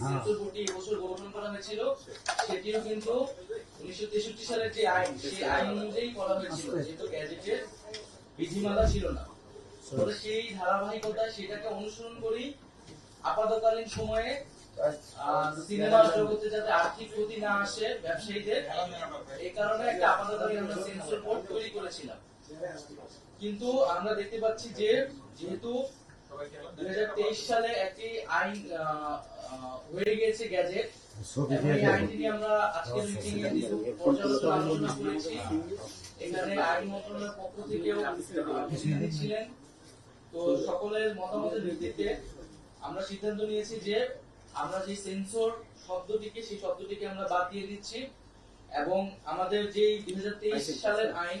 Sensor বোর্ডটি এবছর গঠন করা হয়েছিল সেটিও কিন্তু উনিশশো তেষট্টি সালের যে আইন সেই আইন অনুযায়ী করা হয়েছিল। যেহেতু গ্যাজেটের বিধিমালা ছিল না। সেই ধারাবাহিকতায় সেটাকে অনুসরণ করি আপাতকালীন সময়ে আহ, সিনেমা জগতে যাতে আর্থিক ক্ষতি না আসে ব্যবসায়ীদের এই কারণে একটা আপাতকালীন আমরা সেন্সর বোর্ড তৈরি করেছিলাম। কিন্তু আমরা দেখতে পাচ্ছি যে যেহেতু দুই সালে একটি আইন হয়ে গিয়েছে গ্যাজেট। এবং এই আইনটি নিয়ে আমরা আজকের মিটিং এ পর্যালোচনা আলোচনা করেছি। এখানে আইন মন্ত্রণালয়ের পক্ষ থেকেও ছিলেন। তো সকলের মতামতের ভিত্তিতে আমরা সিদ্ধান্ত নিয়েছি যে আমরা যে সেন্সর শব্দটিকে সেই শব্দটিকে আমরা বাদ দিয়ে দিচ্ছি। এবং আমাদের যে দুই হাজার তেইশ সালের আইন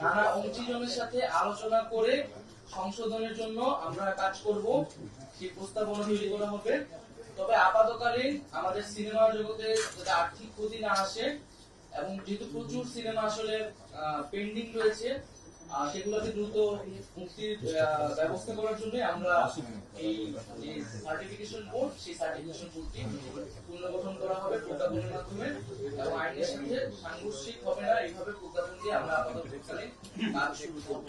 নানা অংশীজনের সাথে আলোচনা করে সংশোধনের জন্য আমরা কাজ করব। সেই প্রস্তাবনা তৈরি করা হবে। তবে আপাতকালীন আমাদের সিনেমা জগতে যাতে আর্থিক ক্ষতি না আসে, এবং যেহেতু প্রচুর সিনেমা আসলে পেন্ডিং রয়েছে সেগুলোকে দ্রুত মুক্তির ব্যবস্থা করার জন্য আমরা এই সার্টিফিকেশন বোর্ড সেই সার্টিফিকেশন বোর্ডটি পুনর্গঠন করা হবে প্রজ্ঞাপনের মাধ্যমে। এবং আইনের সাথে সাংঘর্ষিক হবে না, এইভাবে প্রজ্ঞাপন দিয়ে আমরা আপাতকালে কাজ শুরু করব।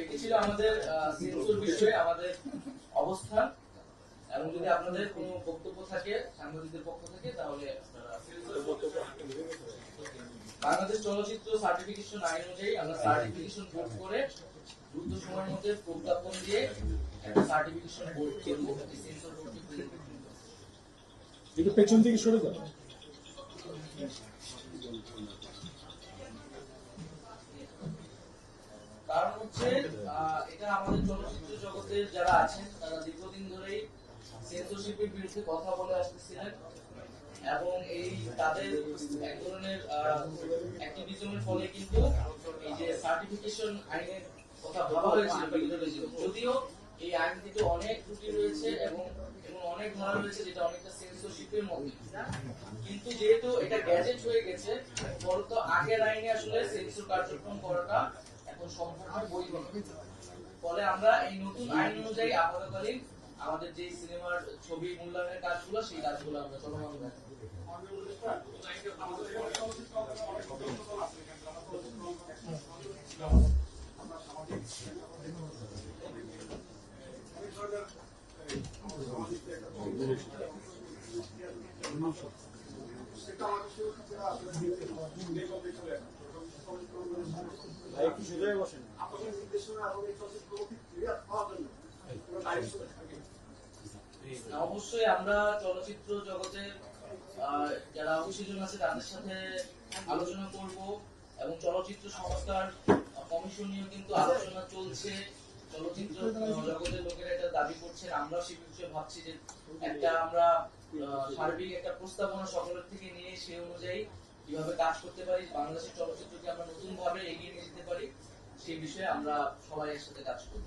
এটি ছিল আমাদের সেন্সর বিষয়ে আমাদের অবস্থান। এবং যদি আপনাদের কোনো বক্তব্য থাকে, সাংবাদিকদের পক্ষ থেকে, তাহলে আপনারা বাংলাদেশ চলচ্চিত্র সার্টিফিকেশন আইন অনুযায়ী আমরা সার্টিফিকেশন বোর্ড করে দ্রুত সময়ের মধ্যে প্রজ্ঞাপন দিয়ে একটা সার্টিফিকেশন বোর্ড করব সেন্সর বোর্ডটি তৈরি পেছন থেকে সরে যাও। কারণ হচ্ছে এটা আমাদের চলচ্চিত্র জগতের যারা আছেন তারা দীর্ঘদিন ধরেই সেন্সরশিপের বিরুদ্ধে কথা বলে আসতেছিলেন। এবং এই তাদের এক ধরনের অ্যাক্টিভিজমের ফলে কিন্তু এই যে সার্টিফিকেশন আইনের কথা ভাবা হয়েছিল, যদিও এই আইনটিতে অনেক ত্রুটি রয়েছে এবং এবং অনেক ধারা রয়েছে যেটা অনেকটা সেন্সরশিপের মধ্যে কিন্তু যেহেতু এটা গ্যাজেট হয়ে গেছে ফলত আগের আইনে আসলে সেন্সর কার্যক্রম করাটা এখন সম্পূর্ণ বৈধ। ফলে আমরা এই নতুন আইন অনুযায়ী আপাতকালীন আমাদের যে সিনেমার ছবি মূল্যায়নের কাজগুলো, সেই কাজগুলো আমরা চলমান অবশ্যই আমরা চলচ্চিত্র জগতের আহ, যারা অংশীজন আছে, তাদের সাথে আলোচনা করব এবং চলচ্চিত্র সংস্কার কমিশন নিয়েও কিন্তু আলোচনা চলছে। চলচ্চিত্র জগতের লোকেরা এটা দাবি করছেন। আমরা সে বিষয়ে ভাবছি যে একটা আমরা সার্বিক একটা প্রস্তাবনা সকলের থেকে নিয়ে সেই অনুযায়ী কীভাবে কাজ করতে পারি, বাংলাদেশের চলচ্চিত্রকে আমরা নতুন ভাবে এগিয়ে নিয়ে যেতে পারি, সেই বিষয়ে আমরা সবাই একসাথে কাজ করব।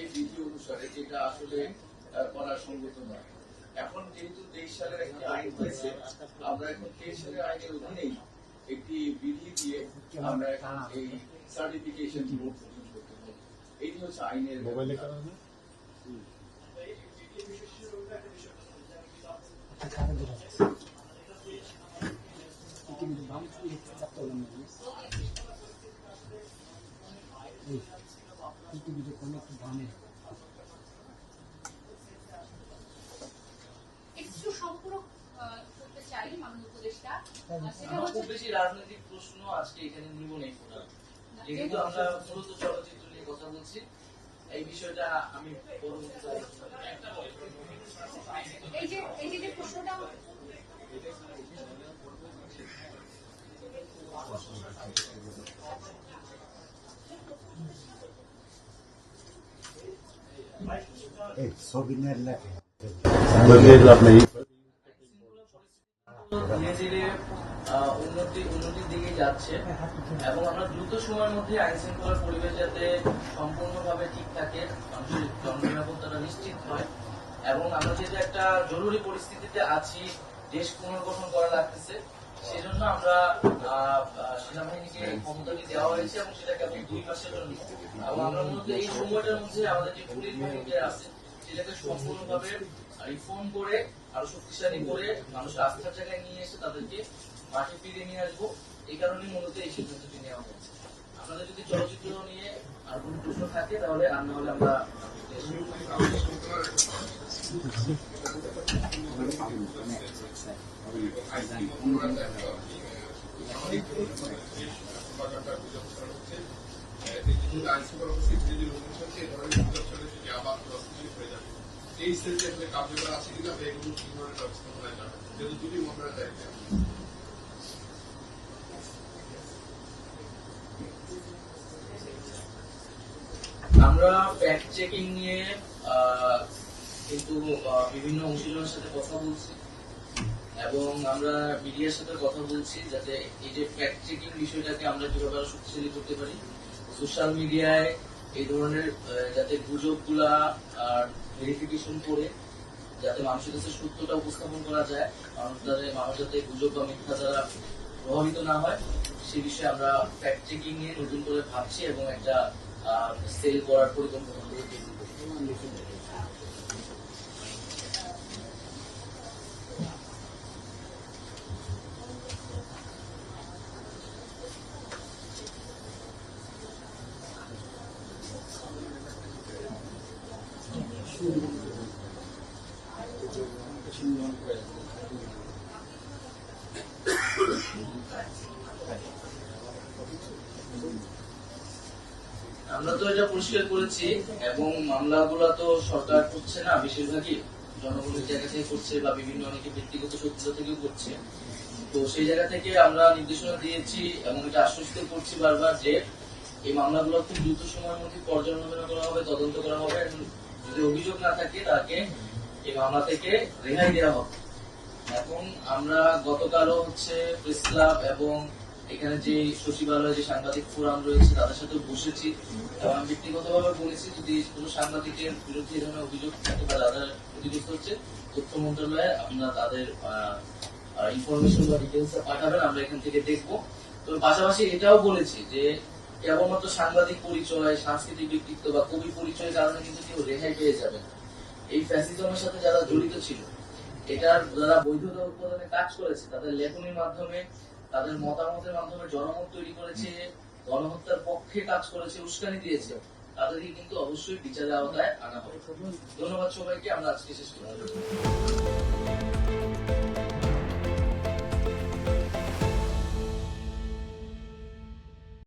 অনুসারে যেটা আসলে করা সঙ্গত নয়। এখন যেহেতু তেইশ সালের একটি আইন হয়েছে আমরা এখন তেইশ সালের আইনের অধীনেই একটি বিধি দিয়ে আমরা এখন এই সার্টিফিকেশন বোর্ড গঠন করতে পারি এটি হচ্ছে আইনের পৃথিবীতে কোনো একটু সম্পূরক করতে রাজনৈতিক প্রশ্ন আজকে এখানে নিব নেই যেহেতু আমরা মূলত চলচ্চিত্র নিয়ে কথা বলছি এই বিষয়টা আমি এবং আমরা দ্রুত সময়ের মধ্যে আইন পরিবেশ যাতে সম্পূর্ণভাবে ঠিক থাকে নিশ্চিত হয় এবং আমরা যেহেতু একটা জরুরি পরিস্থিতিতে আছি, দেশ পুনর্গঠন করা লাগতেছে, সেজন্য আমরা দেওয়া হয়েছে এবং সেটা কেবল দুই মাসের জন্য এবং আমরা মূলত এই সময়টার মধ্যে আমাদের যে পুলিশ বাহিনীতে আছে সেটাকে সম্পূর্ণভাবে রিফর্ম করে আরও শক্তিশালী করে মানুষের আস্থার জায়গায় নিয়ে এসে তাদেরকে মাঠে ফিরিয়ে নিয়ে আসব। এই কারণে মূলত এই সিদ্ধান্তটি নেওয়া হয়েছে। আপনাদের যদি চলচ্চিত্র নিয়ে আর কোনো প্রশ্ন থাকে তাহলে আর না হলে আমরা স্টেজে আমরা ফ্যাক্ট চেকিং নিয়ে কিন্তু বিভিন্ন অংশীজনের সাথে কথা বলছি। এবং আমরা মিডিয়ার সাথে কথা বলছি, যাতে এই যে ফ্যাক্ট চেকিং বিষয়টাকে আমরা কীভাবে শক্তিশালী করতে পারি। সোশ্যাল মিডিয়ায় এই ধরনের যাতে গুজবগুলা আর ভেরিফিকেশন করে যাতে মানুষের কাছে সত্যটা উপস্থাপন করা যায় মানুষ যাতে মানুষ যাতে গুজব বা মিথ্যা দ্বারা প্রভাবিত না হয়, সে বিষয়ে আমরা ফ্যাক্ট চেকিং নিয়ে নতুন করে ভাবছি এবং একটা সেল করার পরিকল্পনা করছি আমরা তো এটা পরিষ্কার করেছি এবং মামলাগুলো তো সরকার করছে না, বেশিরভাগই জনগণের জায়গা থেকে করছে বা বিভিন্ন অনেকে ব্যক্তিগত সত্যতা থেকেও করছে। তো সেই জায়গা থেকে আমরা নির্দেশনা দিয়েছি এবং এটা আশ্বস্ত করছি বারবার যে এই মামলাগুলো খুব দ্রুত সময়ের মধ্যে পর্যালোচনা করা হবে, তদন্ত করা হবে যদি অভিযোগ না থাকে তাকে এই মামলা থেকে রেহাই দেওয়া হবে। এখন আমরা গতকালও হচ্ছে প্রেস ক্লাব এবং এখানে যে সচিবালয়ে যে সাংবাদিক ফোরাম রয়েছে, তাদের সাথে বসেছি। এবং আমি ব্যক্তিগতভাবে বলেছি, যদি কোনো সাংবাদিকের বিরুদ্ধে এই ধরনের অভিযোগ থাকে বা যারা ক্ষতিগ্রস্ত হচ্ছে, তথ্য মন্ত্রণালয়ে আমরা তাদের ইনফরমেশন বা ডিটেলস পাঠাবেন, আমরা এখান থেকে দেখব। তবে পাশাপাশি এটাও বলেছি যে, কেবলমাত্র সাংবাদিক পরিচয়, সাংস্কৃতিক ব্যক্তিত্ব বা কবি পরিচয়ের কারণে কিন্তু কেউ রেহাই পেয়ে যাবে না। এই ফ্যাসিজমের সাথে যারা জড়িত ছিল, এটার যারা বৈধতা উৎপাদনে কাজ করেছে, তাদের লেখনির মাধ্যমে, তাদের মতামতের মাধ্যমে জনমত তৈরি করেছে, গণহত্যার পক্ষে কাজ করেছে, উস্কানি দিয়েছে তাদেরকে কিন্তু অবশ্যই বিচারের আওতায় আনা হবে। ধন্যবাদ সবাইকে, আমরা আজকে শেষ করলাম।